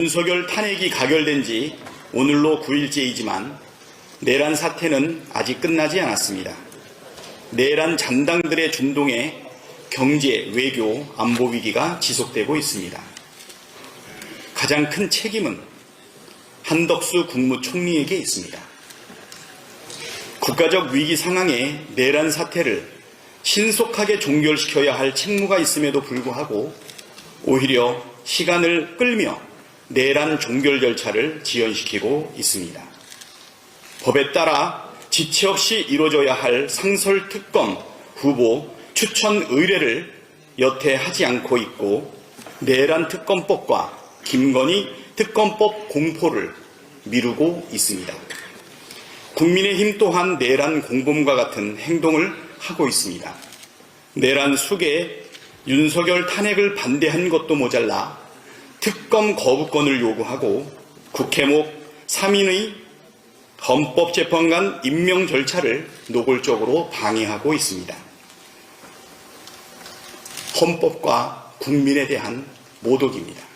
윤석열 탄핵이 가결된 지 오늘로 9일째이지만 내란 사태는 아직 끝나지 않았습니다. 내란 잔당들의 준동에 경제, 외교, 안보 위기가 지속되고 있습니다. 가장 큰 책임은 한덕수 국무총리에게 있습니다. 국가적 위기 상황에 내란 사태를 신속하게 종결시켜야 할 책무가 있음에도 불구하고 오히려 시간을 끌며 내란 종결 절차를 지연시키고 있습니다. 법에 따라 지체 없이 이루어져야 할 상설 특검 후보 추천 의뢰를 여태 하지 않고 있고 내란 특검법과 김건희 특검법 공포를 미루고 있습니다. 국민의힘 또한 내란 공범과 같은 행동을 하고 있습니다. 내란 속에 윤석열 탄핵을 반대한 것도 모자라 특검 거부권을 요구하고 국회목 3인의 헌법재판관 임명 절차를 노골적으로 방해하고 있습니다. 헌법과 국민에 대한 모독입니다.